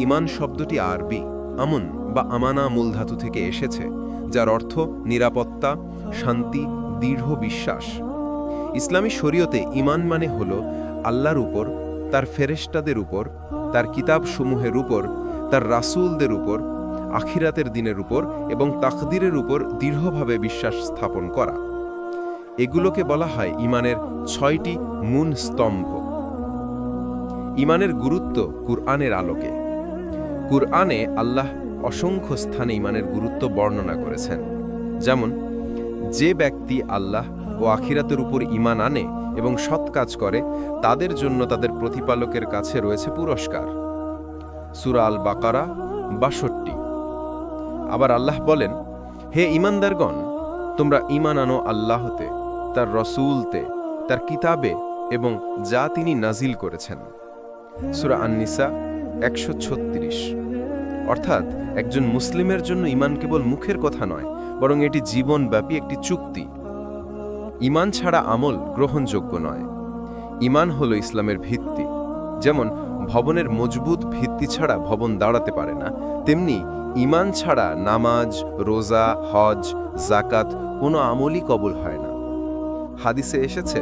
ইমান শব্দটি আরবি, আমন বা আমানা মূলধাতু থেকে এসেছে, যার অর্থ নিরাপত্তা, শান্তি, দৃঢ় বিশ্বাস। ইসলামী শরীয়তে ইমান মানে হল আল্লাহর উপর, তার ফেরেশতাদের উপর, তার কিতাবসমূহের উপর, তার রাসূলদের উপর, আখিরাতের দিনের উপর এবং তাকদিরের উপর দৃঢ়ভাবে বিশ্বাস স্থাপন করা। এগুলোকে বলা হয় ইমানের ছয়টি মূল স্তম্ভ। ইমানের গুরুত্ব কুরআনের আলোকে। কুরআনে আল্লাহ অসংখ্য স্থানে ইমানের গুরুত্ব বর্ণনা করেছেন। যেমন, যে ব্যক্তি আল্লাহ ও আখিরাতের উপর ইমান আনে এবং সৎ কাজ করে, তাদের জন্য তাদের প্রতিপালকের কাছে রয়েছে পুরস্কার। সুরা আল বাকারা বাষট্টি। আবার আল্লাহ বলেন, হে ইমানদারগণ তোমরা ইমান আনো আল্লাহতে, তার রসুলতে, তার কিতাবে এবং যা তিনি নাজিল করেছেন। সুরা আননিসা একশো ছত্রিশ। অর্থাৎ একজন মুসলিমের জন্য ইমান কেবল মুখের কথা নয়, বরং এটি জীবনব্যাপী একটি চুক্তি। ইমান ছাড়া আমল গ্রহণযোগ্য নয়। ইমান হলো ইসলামের ভিত্তি। যেমন, ভবনের মজবুত ভিত্তি ছাড়া ভবন দাঁড়াতে পারে না, তেমনি ইমান ছাড়া নামাজ, রোজা, হজ জাকাত কোনো আমলই কবুল হয় না। হাদিসে এসেছে,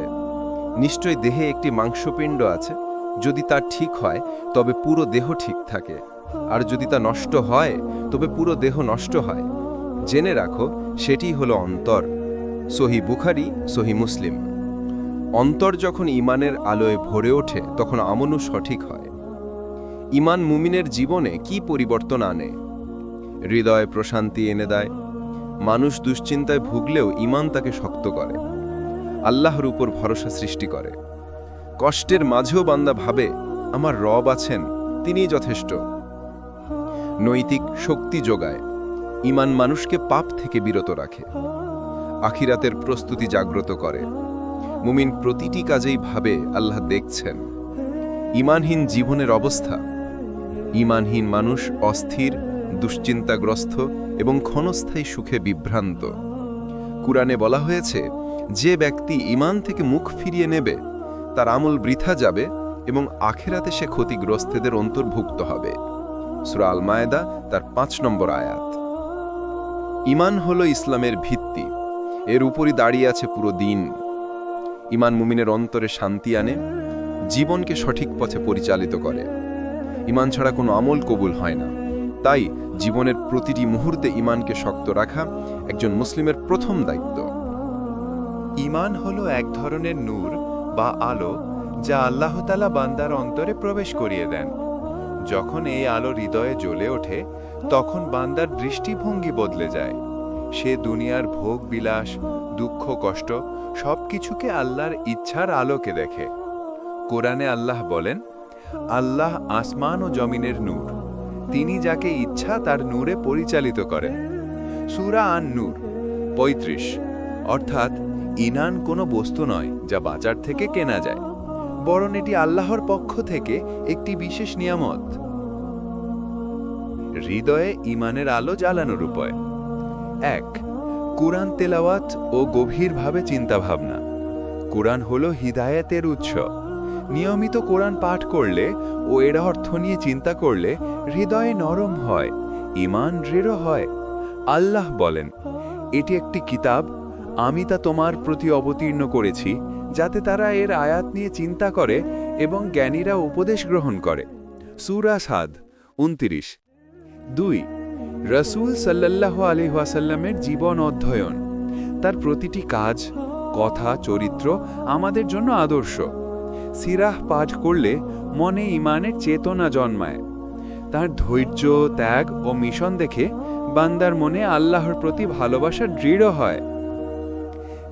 নিশ্চয় দেহে একটি মাংসপিণ্ড আছে, যদি তা ঠিক হয়, তবে পুরো দেহ ঠিক থাকে। আর যদি তা নষ্ট হয়, তবে পুরো দেহ নষ্ট হয়। জেনে রাখো, সেটি হলো অন্তর। সহি বুখারি, সহি মুসলিম। অন্তর যখন ইমানের আলোয় ভরে ওঠে, তখন আমনও সঠিক হয়। ইমান মুমিনের জীবনে কি পরিবর্তন আনে? হৃদয়ে প্রশান্তি এনে দেয়। মানুষ দুশ্চিন্তায় ভুগলেও ইমান তাকে শক্ত করে। আল্লাহর উপর ভরসা সৃষ্টি করে। কষ্টের মাঝেও বান্দা ভাবে, আমার রব আছেন, তিনিই যথেষ্ট। নৈতিক শক্তি যোগায় ইমান মানুষকে পাপ থেকে বিরত রাখে, আখিরাতের প্রস্তুতি জাগ্রত করে। মুমিন প্রতিটি কাজেই ভাবে, আল্লাহ দেখছেন। ইমানহীন জীবনের অবস্থা ইমানহীন মানুষ অস্থির, দুশ্চিন্তাগ্রস্ত এবং ক্ষণস্থায়ী সুখে বিভ্রান্ত। কুরআনে বলা হয়েছে, যে ব্যক্তি ইমান থেকে মুখ ফিরিয়ে নেবে, তার আমল বৃথা যাবে এবং আখেরাতে সে ক্ষতিগ্রস্তদের অন্তর্ভুক্ত হবে। সুরা আল মায়েদা তার পাঁচ নম্বর আয়াত। ইমান হল ইসলামের ভিত্তি। এর উপরই দাঁড়িয়ে আছে পুরো দিন। ইমান মুমিনের অন্তরে শান্তি আনে, জীবনকে সঠিক পথে পরিচালিত করে। ইমান ছাড়া কোনো আমল কবুল হয় না। তাই জীবনের প্রতিটি মুহূর্তে ইমানকে শক্ত রাখা একজন মুসলিমের প্রথম দায়িত্ব। ইমান হলো এক ধরনের নূর বা আলো যা আল্লাহতালা বান্দার অন্তরে প্রবেশ করিয়ে দেন। যখন এই আলো হৃদয়ে জ্বলে ওঠে, তখন বান্দার দৃষ্টিভঙ্গি বদলে যায়। সে দুনিয়ার ভোগ, বিলাস, দুঃখ, কষ্ট সবকিছুকে আল্লাহর ইচ্ছার আলোকে দেখে। কোরআনে আল্লাহ বলেন, আল্লাহ আসমান ও জমিনের নূর। তিনি যাকে ইচ্ছা তার নূরে পরিচালিত করেন। সুরা আন নূর পঁয়ত্রিশ। অর্থাৎ, ইনান কোনো বস্তু নয় যা বাজার থেকে কেনা যায়। বরং এটি আল্লাহর পক্ষ থেকে একটি বিশেষ নিয়ামত। হৃদয়ে ইমানের আলো জ্বালানোর উপায়। এক, কোরআন তেলাওয়াত ও গভীরভাবে চিন্তাভাবনা। কোরআন হল হিদায়াতের উৎস। নিয়মিত কোরআন পাঠ করলে ও এর অর্থ নিয়ে চিন্তা করলে হৃদয়ে নরম হয় ইমান দৃঢ় হয়। আল্লাহ বলেন, এটি একটি কিতাব, আমি তা তোমার প্রতি অবতীর্ণ করেছি যাতে তারা এর আয়াত নিয়ে চিন্তা করে এবং জ্ঞানীরা উপদেশ গ্রহণ করে। সুরা সাদ, উনতিরিশ। দুই, রসুল সাল্লাহ আলহাসাল্লামের জীবন অধ্যয়ন। তার প্রতিটি কাজ, কথা, চরিত্র আমাদের জন্য আদর্শ। সিরাহ পাঠ করলে মনে ইমানের চেতনা জন্মায়। তার ধৈর্য, ত্যাগ ও মিশন দেখে বান্দার মনে আল্লাহর প্রতি ভালোবাসা দৃঢ় হয়।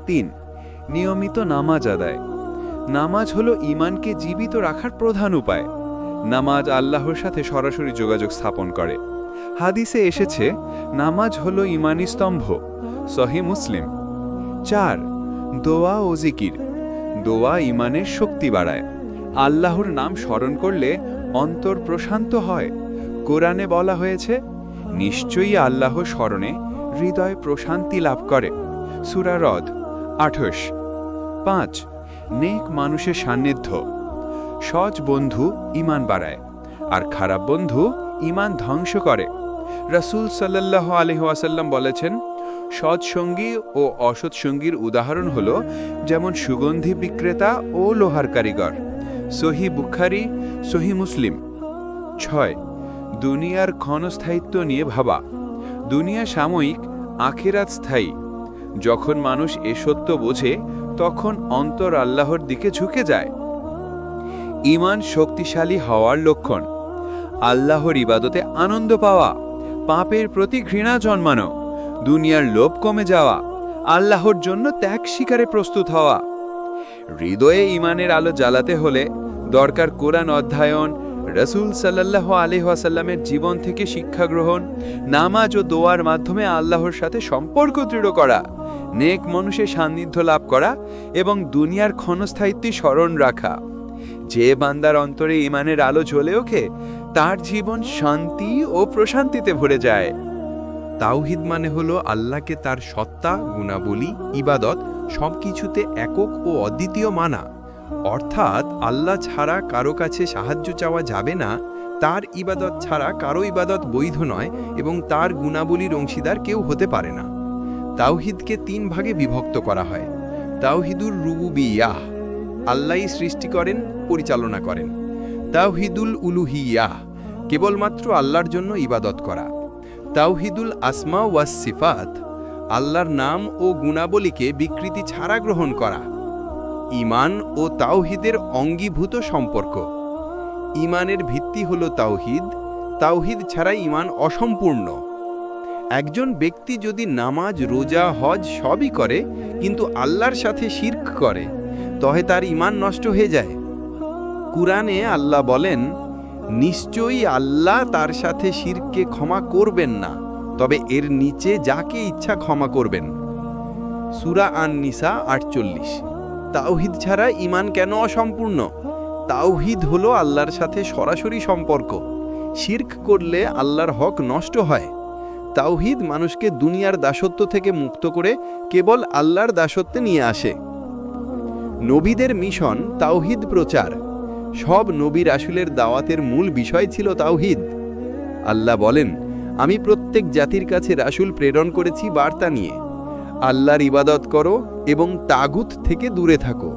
তিন নিয়মিত নামাজ আদায়। নামাজ হলো ইমানকে জীবিত রাখার প্রধান উপায়। নামাজ আল্লাহর সাথে সরাসরি যোগাযোগ স্থাপন করে। হাদিসে এসেছে, নামাজ হলো ইমানি স্তম্ভ, সহি মুসলিম। চার, দোয়া ও জিকির। দোয়া ইমানের শক্তি বাড়ায়। আল্লাহর নাম স্মরণ করলে অন্তর প্রশান্ত হয়। কোরআনে বলা হয়েছে, নিশ্চয়ই আল্লাহ স্মরণে হৃদয় প্রশান্তি লাভ করে। সুরা হ্রদ আঠস পাঁচ, নেক মানুষের সান্নিধ্য। সজ বন্ধু ইমান বাড়ায়, আর খারাপ বন্ধু ইমান ধ্বংস করে। রাসূল সাল্লাল্লাহু আলাইহি ওয়াসাল্লাম বলেছেন, সৎ সঙ্গী ও অসৎ সঙ্গীর উদাহরণ হল যেমন সুগন্ধি বিক্রেতা ও লোহার কারিগর। সহি বুখারি, সহি মুসলিম। ছয়, দুনিয়ার ক্ষণস্থায়িত্ব নিয়ে ভাবা। দুনিয়া সাময়িক, আখেরাত স্থায়ী। যখন মানুষ এ সত্য বোঝে, তখন অন্তর আল্লাহর দিকে ঝুঁকে যায়। ইমান শক্তিশালী হওয়ার লক্ষণ, আল্লাহর ইবাদতে আনন্দ পাওয়া, পাপের প্রতি ঘৃণা জন্মানো, দুনিয়ার লোভ কমে যাওয়া, আল্লাহর জন্য ত্যাগ শিকারে প্রস্তুত হওয়া। হৃদয়ে ইমানের আলো জ্বালাতে হলে দরকার কোরআন অধ্যয়ন, রসুল সাল্লাহ আলহাসাল্লামের জীবন থেকে শিক্ষা গ্রহণ, নামাজ ও দোয়ার মাধ্যমে আল্লাহর সাথে সম্পর্ক দৃঢ় করা নেক মানুষের সান্নিধ্য লাভ করা এবং দুনিয়ার ক্ষণস্থায়িত্বে স্মরণ রাখা। যে বান্দার অন্তরে ইমানের আলো জ্বলে ওঠে, তার জীবন শান্তি ও প্রশান্তিতে ভরে যায়। তাওহিদ মানে হলো আল্লাহকে তার সত্তা, গুণাবলী, ইবাদত সবকিছুতে একক ও অদ্বিতীয় মানা। অর্থাৎ আল্লাহ ছাড়া কারও কাছে সাহায্য চাওয়া যাবে না, তার ইবাদত ছাড়া কারও ইবাদত বৈধ নয় এবং তার গুণাবলীর অংশীদার কেউ হতে পারে না। তাওহিদকে তিন ভাগে বিভক্ত করা হয়। তাওহিদুর রুবুবিয়াহ আল্লাহই সৃষ্টি করেন, পরিচালনা করেন। তাওহিদুল উলুহিয়াহ, কেবলমাত্র আল্লাহর জন্য ইবাদত করা। তাওহিদুল আসমা ওয়াস সিফাত, আল্লাহর নাম ও গুণাবলীকে বিকৃতি ছাড়া গ্রহণ করা। ইমান ও তাওহিদের অঙ্গীভূত সম্পর্ক। ইমানের ভিত্তি হল তাওহিদ। তাওহিদ ছাড়া ইমান অসম্পূর্ণ। একজন ব্যক্তি যদি নামাজ, রোজা, হজ সবই করে, কিন্তু আল্লাহর সাথে শির্ক করে, তহে তার ইমান নষ্ট হয়ে যায়। কুরআনে আল্লাহ বলেন, নিশ্চয়ই আল্লাহ তার সাথে শিরকে ক্ষমা করবেন না, তবে এর নিচে যাকে ইচ্ছা ক্ষমা করবেন। সুরা আন নিসা আটচল্লিশ। তাওহিদ ছাড়া ইমান কেন অসম্পূর্ণ? তাওহিদ হলো আল্লাহর সাথে সরাসরি সম্পর্ক। শির্ক করলে আল্লাহর হক নষ্ট হয়। তাওহিদ মানুষকে দুনিয়ার দাসত্ব থেকে মুক্ত করে কেবল আল্লাহর দাসত্বে নিয়ে আসে। নবীদের মিশন তাওহিদ প্রচার। সব নবী রাসুলের দাওয়াতের মূল বিষয় ছিল তাওহিদ। আল্লাহ বলেন, আমি প্রত্যেক জাতির কাছে রাসুল প্রেরণ করেছি বার্তা নিয়ে। আল্লাহর ইবাদত করো এবং তাগুত থেকে দূরে থাকো।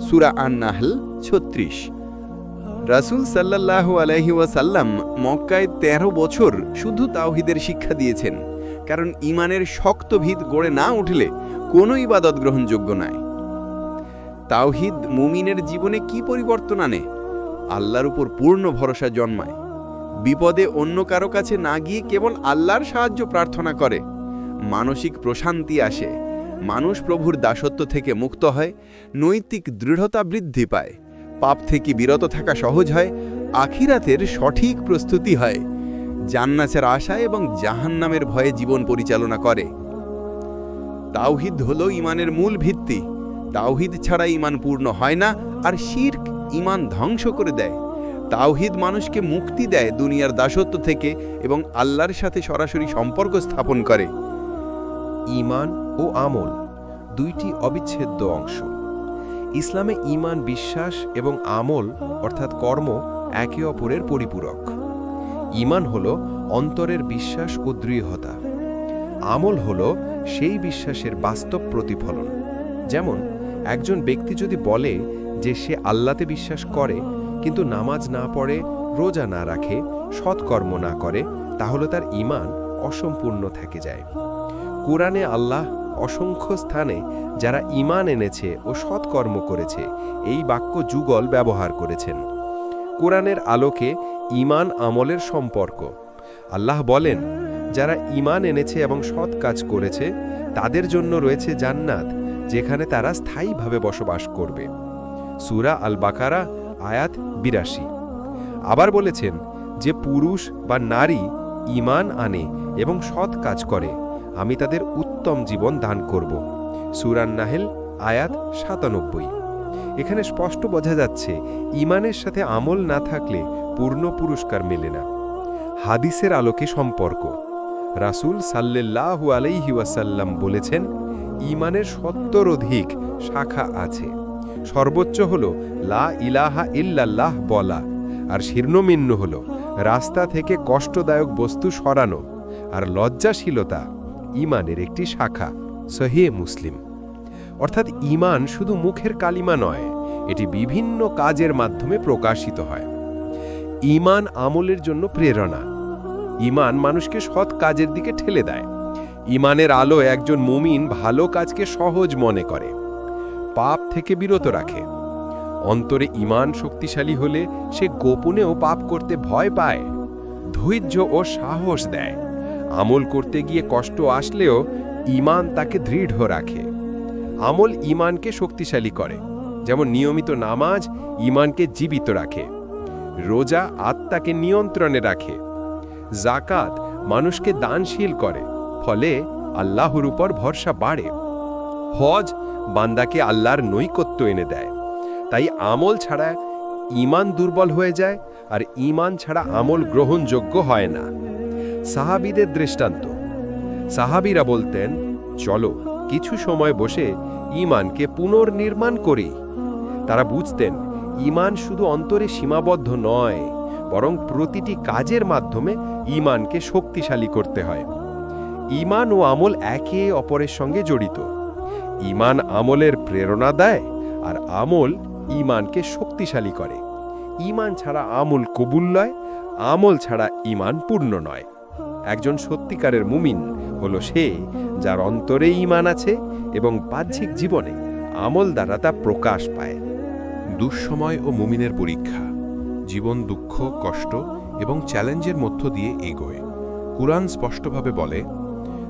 সুরা আন্নাহল ছত্রিশ। রাসুল সাল্লাহ আলহি ওয়াসাল্লাম মক্কায় ১৩ বছর শুধু তাওহিদের শিক্ষা দিয়েছেন। কারণ ইমানের শক্ত ভিত গড়ে না উঠলে কোনো ইবাদত গ্রহণযোগ্য নয় তাওহিদ মুমিনের জীবনে কি পরিবর্তন আনে? আল্লাহর উপর পূর্ণ ভরসা জন্মায়। বিপদে অন্য কারও কাছে না গিয়ে কেবল আল্লাহর সাহায্য প্রার্থনা করে। মানসিক প্রশান্তি আসে। মানুষ প্রভুর দাসত্ব থেকে মুক্ত হয়, নৈতিক দৃঢ়তা বৃদ্ধি পায়। পাপ থেকে বিরত থাকা সহজ হয়, আখিরাতের সঠিক প্রস্তুতি হয়। জান্নাতের আশা এবং জাহান্নামের ভয়ে জীবন পরিচালনা করে। তাওহিদ হলো ইমানের মূল ভিত্তি। তাওহিদ ছাড়া ইমান পূর্ণ হয় না আর শির্ক ইমান ধ্বংস করে দেয়। তাওহিদ মানুষকে মুক্তি দেয় দুনিয়ার দাসত্ব থেকে এবং আল্লাহর সাথে সরাসরি সম্পর্ক স্থাপন করে। ইমান ও আমল দুইটি অবিচ্ছেদ্য অংশ। ইসলামে ইমান বিশ্বাস এবং আমল, অর্থাৎ কর্ম, একে অপরের পরিপূরক। ইমান হল অন্তরের বিশ্বাস ও দৃঢ়তা। আমল হল সেই বিশ্বাসের বাস্তব প্রতিফলন। যেমন, একজন ব্যক্তি যদি বলে যে সে আল্লাতে বিশ্বাস করে, কিন্তু নামাজ না পড়ে, রোজা না রাখে, সৎকর্ম না করে, তাহলে তার ইমান অসম্পূর্ণ থেকে যায়। কোরআনে আল্লাহ অসংখ্য স্থানে যারা ইমান এনেছে ও সৎকর্ম করেছে, এই বাক্য যুগল ব্যবহার করেছেন। কোরআনের আলোকে ইমান আমলের সম্পর্ক। আল্লাহ বলেন, যারা ইমান এনেছে এবং সৎ কাজ করেছে, তাদের জন্য রয়েছে জান্নাত, যেখানে তারা স্থায়ীভাবে বসবাস করবে। সুরা আল বাকারা আয়াত বিরাশি। আবার বলেছেন যে পুরুষ বা নারী ইমান আনে এবং সৎ কাজ করে। আমি তাদের উত্তম জীবন দান করব। সুরান নাহেল, আয়াত সাতানব্বই। এখানে স্পষ্ট বোঝা যাচ্ছে ইমানের সাথে আমল না থাকলে পূর্ণ পুরস্কার মেলে না। হাদিসের আলোকে সম্পর্ক। রাসূল সাল্লাল্লাহু আলাইহি ওয়াসাল্লাম বলেছেন ইমানের সত্তর অধিক শাখা আছে। সর্বোচ্চ হল, লা ইলাহা ইল্লাল্লাহ বলা। আর শীর্ণমিন্ন হল, রাস্তা থেকে কষ্টদায়ক বস্তু সরানো। আর লজ্জাশীলতা ইমানের একটি শাখা সহিয়ে মুসলিম। অর্থাৎ ইমান শুধু মুখের কালিমা নয়, এটি বিভিন্ন কাজের মাধ্যমে প্রকাশিত হয়। ইমান আমলের জন্য প্রেরণা। ইমান মানুষকে সৎ কাজের দিকে ঠেলে দেয়। ইমানের আলো একজন মুমিন ভালো কাজকে সহজ মনে করে। পাপ থেকে বিরত রাখে। অন্তরে ইমান শক্তিশালী হলে সে গোপনেও পাপ করতে ভয় পায়, ধৈর্য ও সাহস দেয়। আমল করতে গিয়ে কষ্ট আসলেও ইমান তাকে দৃঢ় রাখে। আমল ইমানকে শক্তিশালী করে। যেমন নিয়মিত নামাজ ইমানকে জীবিত রাখে। রোজা আত্মাকে নিয়ন্ত্রণে রাখে। জাকাত মানুষকে দানশীল করে, ফলে আল্লাহর উপর ভরসা বাড়ে। হজ বান্দাকে আল্লাহর নৈকত্য এনে দেয়। তাই আমল ছাড়া ইমান দুর্বল হয়ে যায়, আর ইমান ছাড়া আমল গ্রহণযোগ্য হয় না। সাহাবিদের দৃষ্টান্ত। সাহাবিরা বলতেন, চলো, কিছু সময় বসে ইমানকে পুনর্নির্মাণ করি। তারা বুঝতেন ইমান শুধু অন্তরে সীমাবদ্ধ নয়, বরং প্রতিটি কাজের মাধ্যমে ইমানকে শক্তিশালী করতে হয়। ইমান ও আমল একে অপরের সঙ্গে জড়িত। ইমান আমলের প্রেরণা দেয়, আর আমল ইমানকে শক্তিশালী করে। ইমান ছাড়া আমল কবুল নয়, আমল ছাড়া ইমান পূর্ণ নয়। একজন সত্যিকারের মুমিন হলো সে যার অন্তরে ইমান আছে এবং বাহ্যিক জীবনে আমল দ্বারা তা প্রকাশ পায়। দুঃসময় ও মুমিনের পরীক্ষা, জীবন দুঃখ, কষ্ট এবং চ্যালেঞ্জের মধ্য দিয়ে এগোয়। কুরআন স্পষ্টভাবে বলে,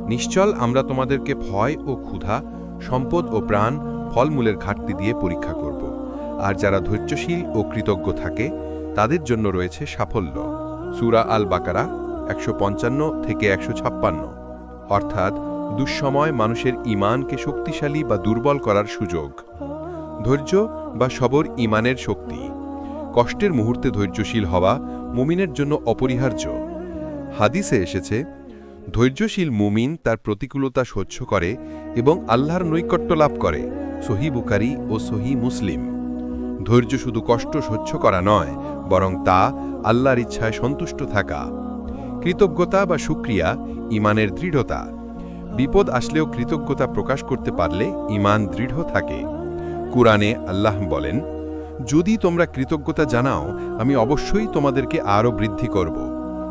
নিশ্চল আমরা তোমাদেরকে ভয় ও ক্ষুধা, সম্পদ ও প্রাণ, ফলমূলের ঘাটতি দিয়ে পরীক্ষা করব। আর যারা ধৈর্যশীল ও কৃতজ্ঞ থাকে, তাদের জন্য রয়েছে সাফল্য। সুরা আল বাকারা একশো পঞ্চান্ন থেকে একশো ছাপ্পান্ন। অর্থাৎ দুঃসময় মানুষের ইমানকে শক্তিশালী বা দুর্বল করার সুযোগ। ধৈর্য বা সবর ইমানের শক্তি। কষ্টের মুহূর্তে ধৈর্যশীল হওয়া মুমিনের জন্য অপরিহার্য। হাদিসে এসেছে, ধৈর্যশীল মুমিন তার প্রতিকূলতা সহ্য করে এবং আল্লাহর নৈকট্য লাভ করে। সহি বুকারি ও সহি মুসলিম। ধৈর্য শুধু কষ্ট সহ্য করা নয়, বরং তা আল্লাহর ইচ্ছায় সন্তুষ্ট থাকা। কৃতজ্ঞতা বা সুক্রিয়া ইমানের দৃঢ়তা। বিপদ আসলেও কৃতজ্ঞতা প্রকাশ করতে পারলে ইমান দৃঢ় থাকে। কুরআনে আল্লাহ বলেন, যদি তোমরা কৃতজ্ঞতা জানাও, আমি অবশ্যই তোমাদেরকে আরও বৃদ্ধি করব।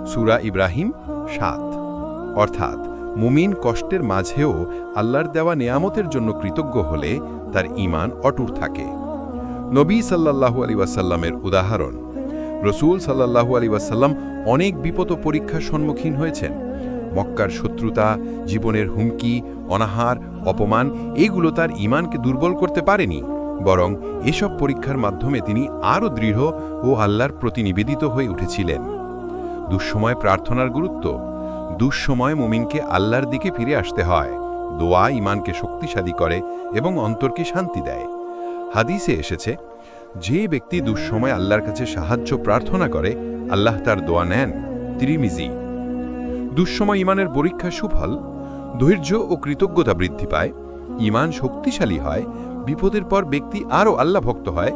সুরা ইব্রাহিম সাত। অর্থাৎ, মুমিন কষ্টের মাঝেও আল্লাহর দেওয়া নেয়ামতের জন্য কৃতজ্ঞ হলে তার ইমান অটুট থাকে। নবী সাল্লাল্লাহু আলী ওয়াসাল্লামের উদাহরণ রসুল সাল্লাল্লাহু আলী ওয়াসাল্লাম অনেক বিপদ পরীক্ষার সম্মুখীন হয়েছেন। মক্কার শত্রুতা, জীবনের হুমকি, অনাহার, অপমান, এগুলো তার ইমানকে দুর্বল করতে পারেনি। বরং এসব পরীক্ষার মাধ্যমে তিনি আরও দৃঢ় ও আল্লাহর প্রতি নিবেদিত হয়ে উঠেছিলেন। দুঃসময় প্রার্থনার গুরুত্ব। দুঃসময় মুমিনকে আল্লাহর দিকে ফিরে আসতে হয়। দোয়া ইমানকে শক্তিশালী করে এবং অন্তরকে শান্তি দেয়। হাদিসে এসেছে যে ব্যক্তি দুঃসময় আল্লাহর কাছে সাহায্য প্রার্থনা করে, আল্লাহ তার দোয়া নেন। তিরিমিজি। দুঃসময় ইমানের পরীক্ষা সুফল, ধৈর্য ও কৃতজ্ঞতা বৃদ্ধি পায়, ইমান শক্তিশালী হয়, বিপদের পর ব্যক্তি আরও আল্লাহ ভক্ত হয়,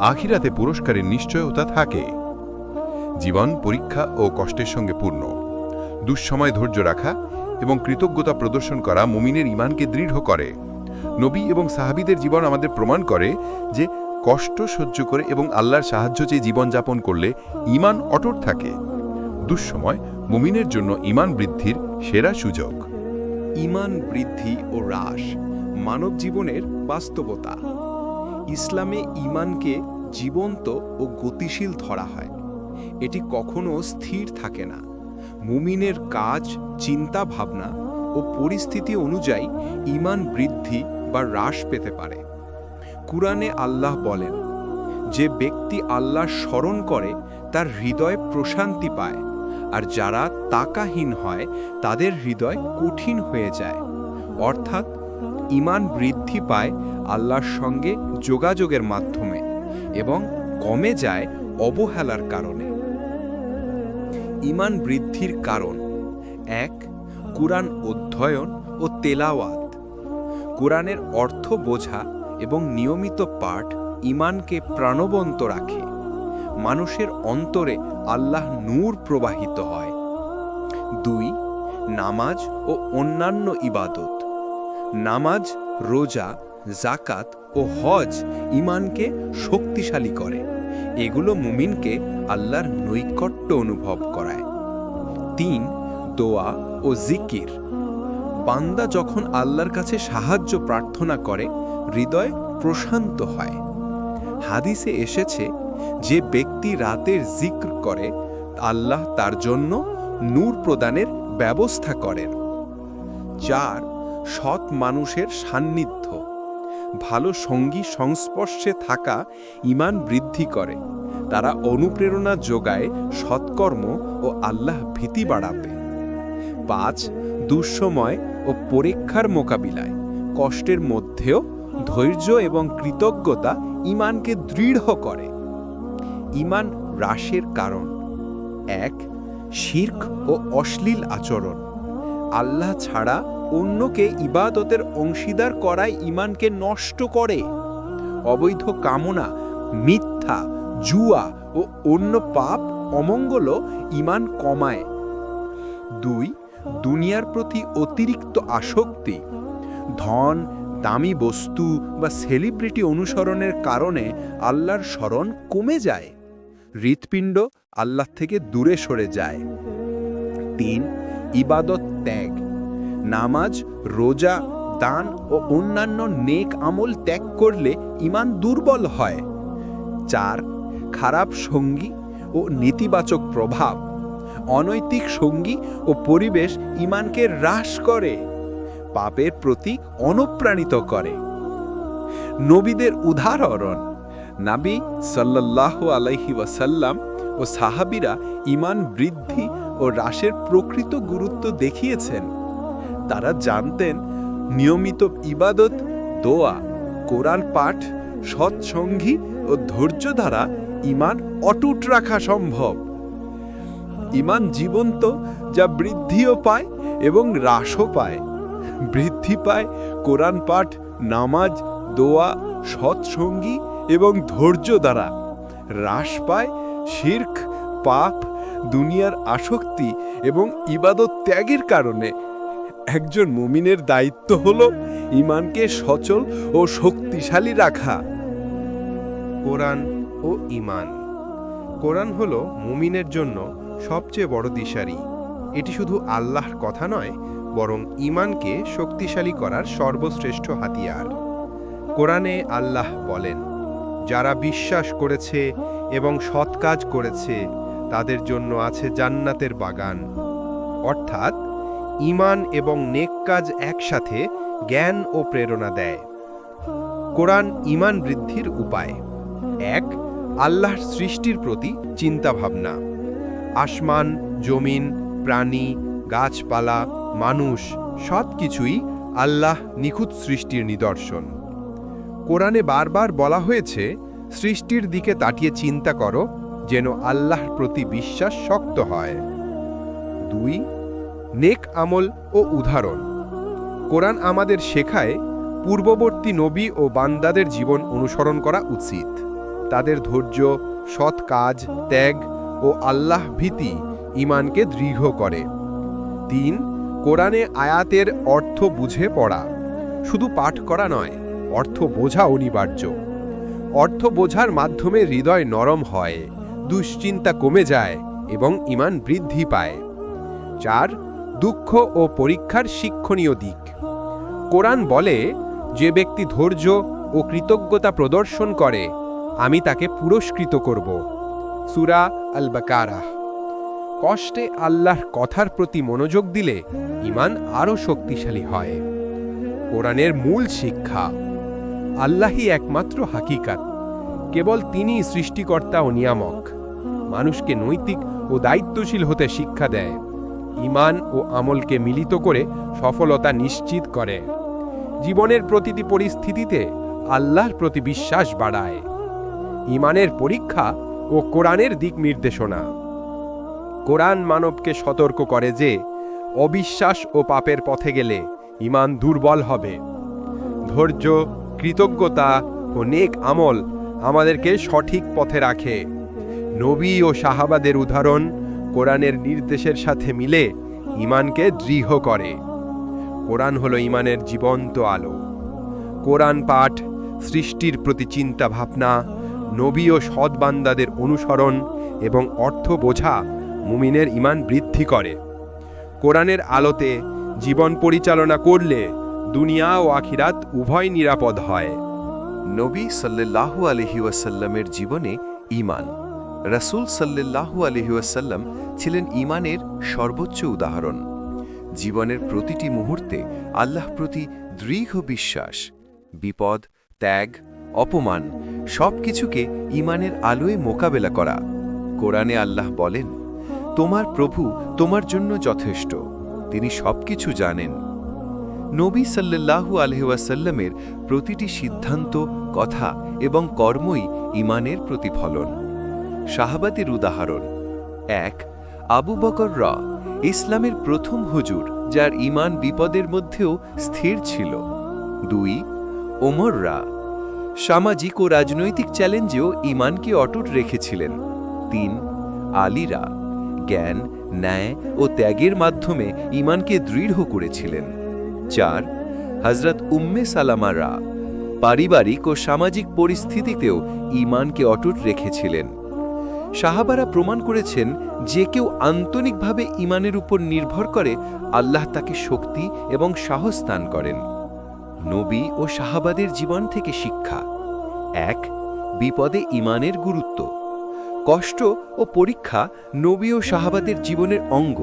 আখিরাতে পুরস্কারের নিশ্চয়তা থাকে। জীবন, পরীক্ষা ও কষ্টের সঙ্গে পূর্ণ। দুঃসময় ধৈর্য রাখা এবং কৃতজ্ঞতা প্রদর্শন করা মুমিনের ইমানকে দৃঢ় করে। নবী এবং সাহাবিদের জীবন আমাদের প্রমাণ করে যে কষ্ট সহ্য করে এবং আল্লাহর সাহায্য চেয়ে জীবনযাপন করলে ইমান অটট থাকে। দুঃসময় মুমিনের জন্য ইমান বৃদ্ধির সেরা সুযোগ। ইমান বৃদ্ধি ও হ্রাস মানব জীবনের বাস্তবতা। ইসলামে ইমানকে জীবন্ত ও গতিশীল ধরা হয়। এটি কখনো স্থির থাকে না। মুমিনের কাজ, চিন্তা, ভাবনা ও পরিস্থিতি অনুযায়ী ইমান বৃদ্ধি বা হ্রাস পেতে পারে। কুরআনে আল্লাহ বলেন, যে ব্যক্তি আল্লাহ স্মরণ করে, তার হৃদয় প্রশান্তি পায়, আর যারা তাকাহীন হয়, তাদের হৃদয় কঠিন হয়ে যায়। অর্থাৎ ইমান বৃদ্ধি পায় আল্লাহর সঙ্গে যোগাযোগের মাধ্যমে এবং কমে যায় অবহেলার কারণে। ইমান বৃদ্ধির কারণ এক, কুরআন অধ্যয়ন ও তেলাওয়াত। কোরআনের অর্থ বোঝা এবং নিয়মিত পাঠ ইমানকে প্রাণবন্ত রাখে। মানুষের অন্তরে আল্লাহ নূর প্রবাহিত হয়। দুই, নামাজ ও অন্যান্য ইবাদত। নামাজ, রোজা জাকাত ও হজ ইমানকে শক্তিশালী করে। এগুলো মুমিনকে আল্লাহর নৈকট্য অনুভব করায়। তিন, দোয়া ও জিকির। বান্দা যখন আল্লাহর কাছে সাহায্য প্রার্থনা করে হৃদয় প্রশান্ত হয়। হাদিসে এসেছে, যে ব্যক্তি রাতের জিক্র করে, আল্লাহ তার জন্য নূর প্রদানের ব্যবস্থা করেন। চার, সৎ মানুষের সান্নিধ্য। ভালো সঙ্গী সংস্পর্শে থাকা ইমান বৃদ্ধি করে। তারা অনুপ্রেরণা যোগায় সৎকর্ম ও আল্লাহ ভীতি বাড়াবে। পাঁচ, দুঃসময় ও পরীক্ষার মোকাবিলায়, কষ্টের মধ্যেও ধৈর্য এবং কৃতজ্ঞতা ইমানকে দৃঢ় করে। ইমান হ্রাসের কারণ। এক, শির্ক ও অশ্লীল আচরণ। আল্লাহ ছাড়া অন্যকে ইবাদতের অংশীদার করায় ইমানকে নষ্ট করে। অবৈধ কামনা, মিথ্যা, জুয়া ও অন্য পাপ অমঙ্গলও ইমান কমায়। দুই, দুনিয়ার প্রতি অতিরিক্ত আসক্তি। ধন দামি বস্তু বা সেলিব্রিটি অনুসরণের কারণে আল্লাহর স্মরণ কমে যায়। হৃৎপিণ্ড আল্লাহ থেকে দূরে সরে যায়। তিন, ইবাদত ত্যাগ। নামাজ, রোজা, দান ও অন্যান্য নেক আমল ত্যাগ করলে ইমান দুর্বল হয়। চার, খারাপ সঙ্গী ও নেতিবাচক প্রভাব। অনৈতিক সঙ্গী ও পরিবেশ ইমানকে হ্রাস করে। পাপের প্রতি অনুপ্রাণিত করে। নবীদের উদাহরণ, নাবি সাল্লাহ আলাইহি ওয়াসাল্লাম ও সাহাবিরা ইমান বৃদ্ধি ও হ্রাসের প্রকৃত গুরুত্ব দেখিয়েছেন। তারা জানতেন, নিয়মিত ইবাদত, দোয়া, কোরআন পাঠ, সৎসঙ্গী ও ধৈর্য দ্বারা ইমান অটুট রাখা সম্ভব। ইমান জীবন্ত যা বৃদ্ধিও পায় এবং হ্রাসও পায়। বৃদ্ধি পায়, কোরআন পাঠ, নামাজ, দোয়া, সৎসঙ্গী এবং ধৈর্য দ্বারা। হ্রাস পায়, শির্ক, পাপ, দুনিয়ার আসক্তি এবং ইবাদত ত্যাগের কারণে। একজন মুমিনের দায়িত্ব হল ইমানকে সচল ও শক্তিশালী রাখা। কোরআন ও ইমান কোরআন হল মুমিনের জন্য সবচেয়ে বড় দিশারি। এটি শুধু আল্লাহর কথা নয় বরং ইমানকে শক্তিশালী করার সর্বশ্রেষ্ঠ হাতিয়ার। কোরআনে আল্লাহ বলেন, যারা বিশ্বাস করেছে এবং সৎ কাজ করেছে, তাদের জন্য আছে জান্নাতের বাগান। অর্থাৎ ইমান এবং নেক কাজ একসাথে জ্ঞান ও প্রেরণা দেয়। কোরআন ইমান বৃদ্ধির উপায়। এক, আল্লাহর সৃষ্টির প্রতি চিন্তাভাবনা। আসমান, জমিন, প্রাণী, গাছপালা মানুষ সব কিছুই আল্লাহ নিখুঁত সৃষ্টির নিদর্শন। কোরআনে বারবার বলা হয়েছে, সৃষ্টির দিকে তাকিয়ে চিন্তা করো যেন আল্লাহর প্রতি বিশ্বাস শক্ত হয়। দুই, নেক আমল ও উদাহরণ। কোরআন আমাদের শেখায় পূর্ববর্তী নবী ও বান্দাদের জীবন অনুসরণ করা উচিত। তাদের ধৈর্য, সৎ কাজ, ত্যাগ ও আল্লাহ ভীতি ইমানকে দৃঢ় করে। তিন কোরআনে আয়াতের অর্থ বুঝে পড়া। শুধু পাঠ করা নয়, অর্থ বোঝা অনিবার্য। অর্থ বোঝার মাধ্যমে হৃদয় নরম হয়, দুশ্চিন্তা কমে যায় এবং ইমান বৃদ্ধি পায়। চার, দুঃখ ও পরীক্ষার শিক্ষণীয় দিক। কোরআন বলে, যে ব্যক্তি ধৈর্য ও কৃতজ্ঞতা প্রদর্শন করে, আমি তাকে পুরস্কৃত করব। সুরা আল বাকারাহ কষ্টে আল্লাহর কথার প্রতি মনোযোগ দিলে ইমান আরও শক্তিশালী হয়। কোরআনের মূল শিক্ষা, আল্লাহই একমাত্র হাকিকাত। কেবল তিনিই সৃষ্টিকর্তা ও নিয়ামক। মানুষকে নৈতিক ও দায়িত্বশীল হতে শিক্ষা দেয়। ইমান ও আমলকে মিলিত করে সফলতা নিশ্চিত করে। জীবনের প্রতিটি পরিস্থিতিতে আল্লাহর প্রতি বিশ্বাস বাড়ায়। ইমানের পরীক্ষা ও কোরআনের দিক নির্দেশনা। কোরআন মানবকে সতর্ক করে যে, অবিশ্বাস ও পাপের পথে গেলে ইমান দুর্বল হবে। ধৈর্য, কৃতজ্ঞতা ও নেক আমল আমাদেরকে সঠিক পথে রাখে। নবী ও সাহাবাদের উদাহরণ কোরআনের নির্দেশের সাথে মিলে ইমানকে দৃঢ় করে। কোরআন হলো ইমানের জীবন্ত আলো। কোরআন পাঠ, সৃষ্টির প্রতি চিন্তা ভাবনা, নবী ও সৎবান্দাদের অনুসরণ এবং অর্থ বোঝা মুমিনের ইমান বৃদ্ধি করে। কোরআনের আলোতে জীবন পরিচালনা করলে দুনিয়া ও আখিরাত উভয় নিরাপদ হয়। নবী সাল্লাল্লাহু আলহি ওয়াসাল্লামের জীবনে ঈমান। রাসূল সাল্লাল্লাহু আলহি ওয়াসাল্লাম ছিলেন ঈমানের সর্বোচ্চ উদাহরণ। জীবনের প্রতিটি মুহূর্তে আল্লাহ প্রতি দৃঢ় বিশ্বাস, বিপদ, ত্যাগ, অপমান সব কিছুকে ঈমানের আলোয় মোকাবেলা করা। কোরআনে আল্লাহ বলেন তোমার প্রভু তোমার জন্য যথেষ্ট, তিনি সবকিছু জানেন। নবী সাল্লাল্লাহু আলহাসাল্লামের প্রতিটি সিদ্ধান্ত, কথা এবং কর্মই ইমানের প্রতিফলন। শাহাবাতের উদাহরণ, এক, আবু বকর র, ইসলামের প্রথম হুজুর যার ইমান বিপদের মধ্যেও স্থির ছিল। দুই, ওমর রা, সামাজিক ও রাজনৈতিক চ্যালেঞ্জেও ইমানকে অটুট রেখেছিলেন। তিন আলীরা জ্ঞান, ন্যায় ও ত্যাগের মাধ্যমে ইমানকে দৃঢ় করেছিলেন। চার হজরত উম্মে সালামারা পারিবারিক ও সামাজিক পরিস্থিতিতেও ইমানকে অটুট রেখেছিলেন। সাহাবারা প্রমাণ করেছেন যে কেউ আন্তরিকভাবে ইমানের উপর নির্ভর করে, আল্লাহ তাকে শক্তি এবং সাহস দান করেন। নবী ও সাহাবাদের জীবন থেকে শিক্ষা। এক, বিপদে ইমানের গুরুত্ব। কষ্ট ও পরীক্ষা নবী ও সাহাবাদের জীবনের অঙ্গ।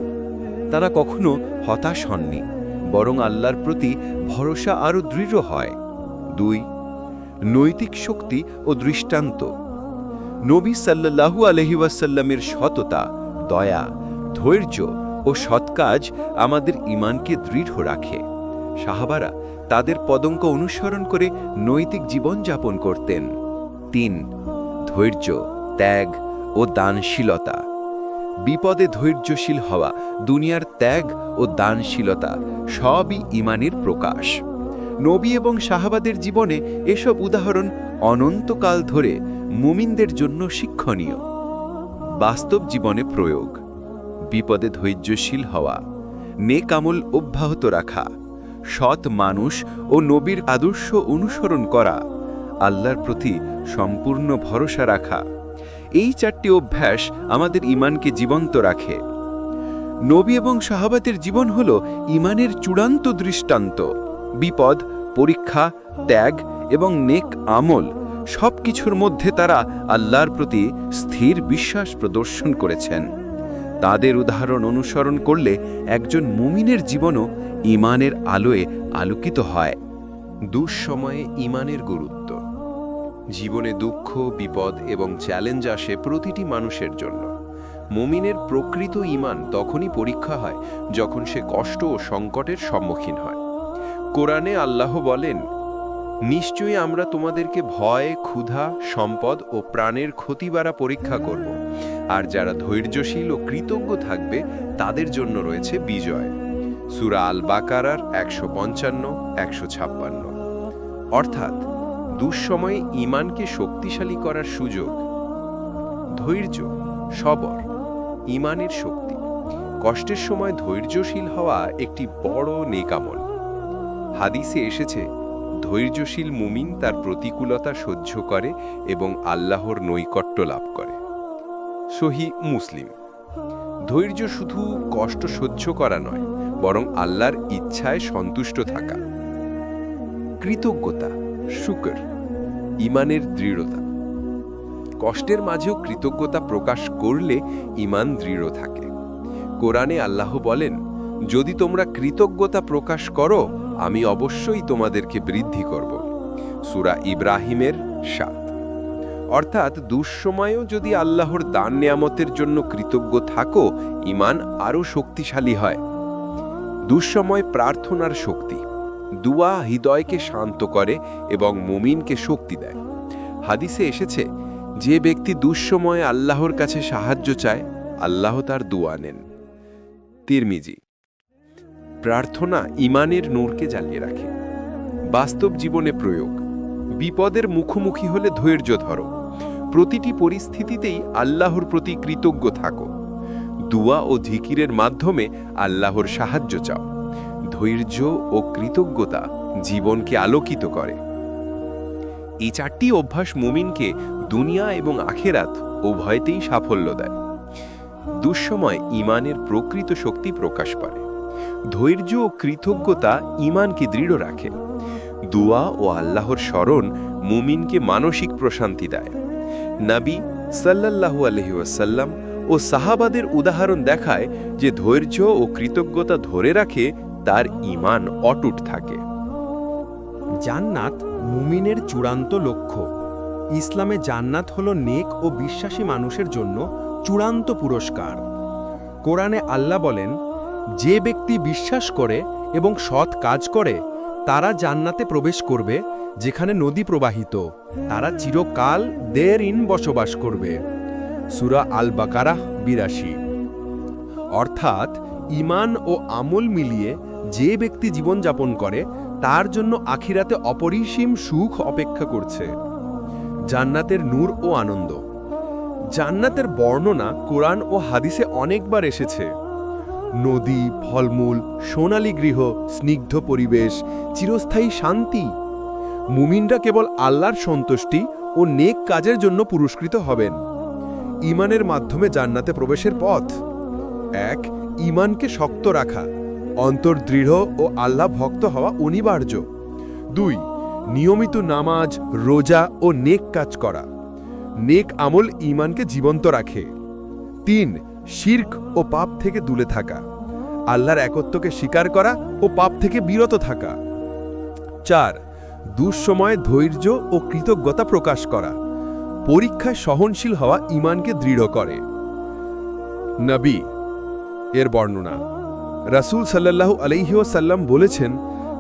তারা কখনো হতাশ হননি, বরং আল্লাহর প্রতি ভরসা আরও দৃঢ় হয়। দুই, নৈতিক শক্তি ও দৃষ্টান্ত। নবী সাল্লাল্লাহু আলহিউসাল্লামের সততা, দয়া, ধৈর্য ও সৎকাজ আমাদের ইমানকে দৃঢ় রাখে। সাহাবারা তাদের পদঙ্ক অনুসরণ করে নৈতিক জীবন যাপন করতেন। তিন, ধৈর্য, ত্যাগ ও দানশীলতা। বিপদে ধৈর্যশীল হওয়া, দুনিয়ার ত্যাগ ও দানশীলতা সবই ইমানের প্রকাশ। নবী এবং সাহাবাদের জীবনে এসব উদাহরণ অনন্তকাল ধরে মুমিনদের জন্য শিক্ষণীয়। বাস্তব জীবনে প্রয়োগ, বিপদে ধৈর্যশীল হওয়া নেকামল অব্যাহত রাখা, সৎ মানুষ ও নবীর আদর্শ অনুসরণ করা, আল্লাহর প্রতি সম্পূর্ণ ভরসা রাখা এই চারটি অভ্যাস আমাদের ইমানকে জীবন্ত রাখে। নবী এবং সাহাবাতের জীবন হল ইমানের চূড়ান্ত দৃষ্টান্ত। বিপদ, পরীক্ষা, ত্যাগ এবং নেক আমল সব কিছুর মধ্যে তারা আল্লাহর প্রতি স্থির বিশ্বাস প্রদর্শন করেছেন। তাদের উদাহরণ অনুসরণ করলে একজন মুমিনের জীবনও ইমানের আলোয় আলোকিত হয়। দুঃসময়ে ইমানের গুরুত্ব। জীবনে দুঃখ, বিপদ এবং চ্যালেঞ্জ আসে প্রতিটি মানুষের জন্য। মুমিনের প্রকৃত ইমান তখনই পরীক্ষা হয় যখন সে কষ্ট ও সংকটের সম্মুখীন হয়। কোরআনে আল্লাহ বলেন, নিশ্চয়ই আমরা তোমাদেরকে ভয়, ক্ষুধা, সম্পদ ও প্রাণের ক্ষতি বাড়া পরীক্ষা করব। আর যারা ধৈর্যশীল ও কৃতজ্ঞ থাকবে, তাদের জন্য রয়েছে বিজয়। সুরা আল বাকারার একশো পঞ্চান্ন, একশো ছাপ্পান্ন। অর্থাৎ দুঃসময়ে ইমানকে শক্তিশালী করার সুযোগ। ধৈর্য, সবর ইমানের শক্তি। কষ্টের সময় ধৈর্যশীল হওয়া একটি বড় নেকামল। হাদিসে এসেছে, ধৈর্যশীল মুমিন তার প্রতিকূলতা সহ্য করে এবং আল্লাহর নৈকট্য লাভ করে। সহি মুসলিম। ধৈর্য শুধু কষ্ট সহ্য করা নয়, বরং আল্লাহর ইচ্ছায় সন্তুষ্ট থাকা। কৃতজ্ঞতা। শুকর, ইমানের দৃঢ়তা। কষ্টের মাঝেও কৃতজ্ঞতা প্রকাশ করলে ইমান দৃঢ় থাকে। কোরআনে আল্লাহ বলেন, যদি তোমরা কৃতজ্ঞতা প্রকাশ করো, আমি অবশ্যই তোমাদেরকে বৃদ্ধি করব। সুরা ইব্রাহিমের সাত। অর্থাৎ দুঃসময়েও যদি আল্লাহর দান নেয়ামতের জন্য কৃতজ্ঞ থাকো, ইমান আরও শক্তিশালী হয়। দুঃসময় প্রার্থনার শক্তি। দুয়া হৃদয়কে শান্ত করে এবং মুমিনকে শক্তি দেয়। হাদিসে এসেছে, যে ব্যক্তি দুঃসময়ে আল্লাহর কাছে সাহায্য চায়, আল্লাহ তার দুয়া নেন। তিরমিজি, প্রার্থনা ইমানের নূরকে জ্বালিয়ে রাখে। বাস্তব জীবনে প্রয়োগ, বিপদের মুখোমুখি হলে ধৈর্য ধরো। প্রতিটি পরিস্থিতিতেই আল্লাহর প্রতি কৃতজ্ঞ থাকো। দুয়া ও ধিকিরের মাধ্যমে আল্লাহর সাহায্য চাও। ধৈর্য ও কৃতজ্ঞতা জীবনকে আলোকিত করে। এই চারটি অভ্যাস মুমিনকে দুনিয়া এবং আখেরাত উভয়তেই সাফল্য দেয়। দুঃসময় ইমানের প্রকৃত শক্তি প্রকাশ পায়। ধৈর্য ও কৃতজ্ঞতা ইমানকে দৃঢ় রাখে। দুয়া ও আল্লাহর স্মরণ মুমিনকে মানসিক প্রশান্তি দেয়। নাবি সাল্লাল্লাহু আলহি ওয়াসাল্লাম ও সাহাবাদের উদাহরণ দেখায় যে ধৈর্য ও কৃতজ্ঞতা ধরে রাখে তার ইমান অটুট থাকে। জান্নাত মুমিনের চূড়ান্ত লক্ষ্য। ইসলামে জান্নাত হল নেক ও বিশ্বাসী মানুষের জন্য চূড়ান্ত পুরস্কার। কোরআনে আল্লাহ বলেন, যে ব্যক্তি বিশ্বাস করে এবং সৎ কাজ করে, তারা জান্নাতে প্রবেশ করবে, যেখানে নদী প্রবাহিত। তারা চিরকাল দের ইন বসবাস করবে। সুরা আল বাকারাহ বিরাশি। অর্থাৎ ইমান ও আমল মিলিয়ে যে ব্যক্তি জীবনযাপন করে, তার জন্য আখিরাতে অপরিসীম সুখ অপেক্ষা করছে। জান্নাতের নূর ও আনন্দ। জান্নাতের বর্ণনা কোরআন ও হাদিসে অনেকবার এসেছে। নদী, ফলমূল, সোনালী গৃহ, স্নিগ্ধ পরিবেশ, চিরস্থায়ী শান্তি। মুমিনরা কেবল আল্লাহর সন্তুষ্টি ও নেক কাজের জন্য পুরস্কৃত হবেন। ইমানের মাধ্যমে জান্নাতে প্রবেশের পথ। এক ইমানকে শক্ত রাখা। অন্তর দৃঢ় ও আল্লাহ ভক্ত হওয়া অনিবার্য। দুই, নিয়মিত নামাজ, রোজা ও নেক কাজ করা। নেক আমল ইমানকে জীবন্ত রাখে। তিন, শির্ক ও পাপ থেকে দূরে থাকা। আল্লাহর একত্বকে স্বীকার করা ও পাপ থেকে বিরত থাকা। চার, দুঃসময়ে ধৈর্য ও কৃতজ্ঞতা প্রকাশ করা। পরীক্ষায় সহনশীল হওয়া ইমানকে দৃঢ় করে। নবী, এর বর্ণনা। রাসূল সাল্লাল্লাহু আলাইহিওসাল্লাম বলেছেন,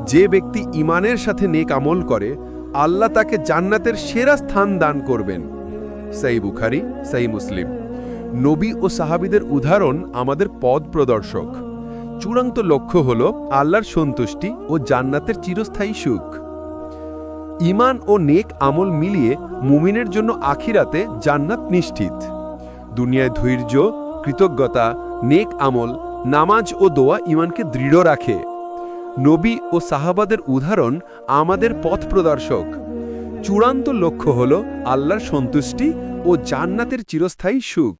যে ব্যক্তি ইমানের সাথে নেক আমল করে, আল্লাহ তাকে জান্নাতের সেরা স্থান দান করবেন। সাই বুখারি সাই মুসলিম। নবী ও সাহাবিদের উদাহরণ আমাদের পদ প্রদর্শক। চূড়ান্ত লক্ষ্য হল আল্লাহর সন্তুষ্টি ও জান্নাতের চিরস্থায়ী সুখ। ইমান ও নেক আমল মিলিয়ে মুমিনের জন্য আখিরাতে জান্নাত নিশ্চিত। দুনিয়ায় ধৈর্য, কৃতজ্ঞতা, নেক আমল নামাজ ও দোয়া ইমানকে দৃঢ় রাখে। নবী ও সাহাবাদের উদাহরণ আমাদের পথ প্রদর্শক। চূড়ান্ত লক্ষ্য হল আল্লাহর সন্তুষ্টি ও জান্নাতের চিরস্থায়ী সুখ।